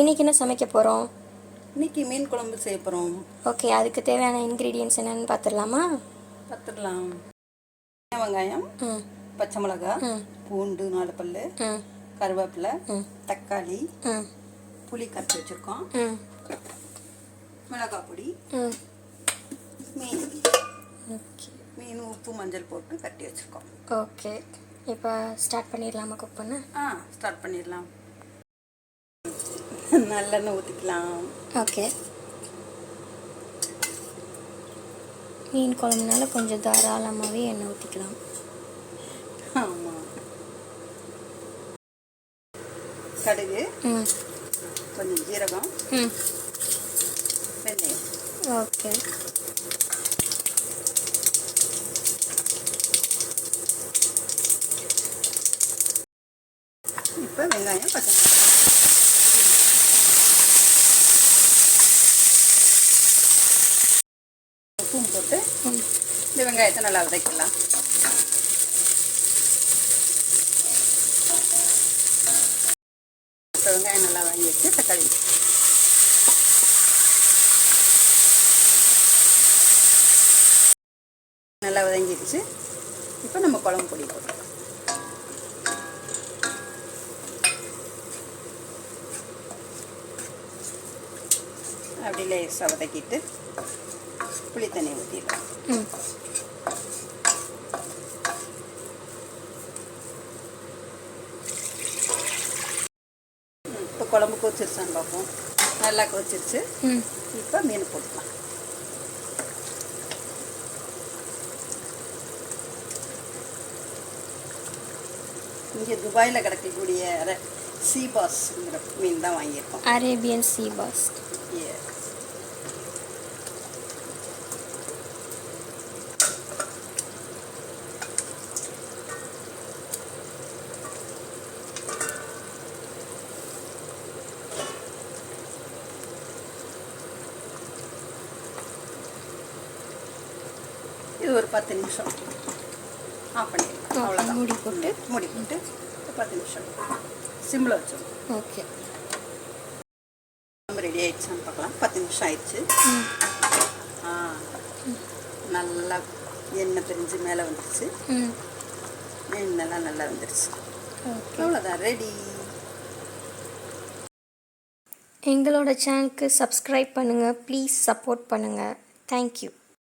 இன்றைக்கி என்ன சமைக்க போகிறோம் இன்னைக்கு மீன் குழம்பு செய்ய போகிறோம் ஓகே அதுக்கு தேவையான இன்க்ரீடியன்ஸ் என்னென்னு பார்த்துடலாமா பார்த்துடலாம் வெங்காயம் பச்சை மிளகா. பூண்டு நாலு பல் கருவேப்பிலை. தக்காளி புளி கரைச்சி வச்சுருக்கோம். மிளகாய் பொடி மீன். ஓகே. மீன் உப்பு மஞ்சள் போட்டு கட்டி வச்சுருக்கோம். ஓகே. இப்போ ஸ்டார்ட் பண்ணிடலாமா குக் பண்ண? ஆ ஸ்டார்ட் பண்ணிடலாம். நல்லெண்ணெய் ஊற்றிக்கலாம் ஓகே. மீன் குழம்புனால கொஞ்சம் தாராளமாகவே எண்ணெய் ஊற்றிக்கலாம் ஆமாம் கடுகு. ம். கொஞ்சம் ஜீரகம். ம். வெந்தயம். ஓகே. இப்போ வெங்காயம் பச்சை மிளகாய் உப்பும் போட்டு இந்த வெங்காயத்தை நல்லா வதக்கலாம் இப்போ வெங்காயம் நல்லா வாங்கி வச்சு தக்காளி. நல்லா வதங்கிடுச்சு. இப்போ நம்ம குழம்பு பொடி போட்டுக்கலாம். அப்படி லேசாக வதக்கிட்டு புளி தண்ணி ஊற்றிடலாம் இப்போ குழம்பு கொதிச்சிருச்சான்னு பார்ப்போம். நல்லா கொதிச்சிருச்சு இப்போ மீன் போட்டுக்கலாம். இங்கே துபாயில் கிடைக்கக்கூடிய ர- சீ பாஸ்ங்கிற மீன் தான் வாங்கியிருக்கோம். அரேபியன் சீ இது ஒரு பத்து நிமிஷம். ஆஃப் பண்ணிடலாம் அவ்வளோதான் மூடி போட்டு. மூடி போட்டு பத்து நிமிஷம். சிம்மில் வச்சிடும் ஓகே குழம்பு ரெடி ஆயிடுச்சான்னு பார்க்கலாம். பத்து நிமிஷம் ஆயிடுச்சு. நல்லா எண்ணெய் பிரிஞ்சு மேலே வந்துருச்சு. ம். எண்ணெய்லாம் நல்லா வந்துருச்சு. அவ்வளோதான் ரெடி எங்களோட சேனலுக்கு சப்ஸ்கிரைப் பண்ணுங்கள் ப்ளீஸ் சப்போர்ட் பண்ணுங்கள் தேங்க்யூ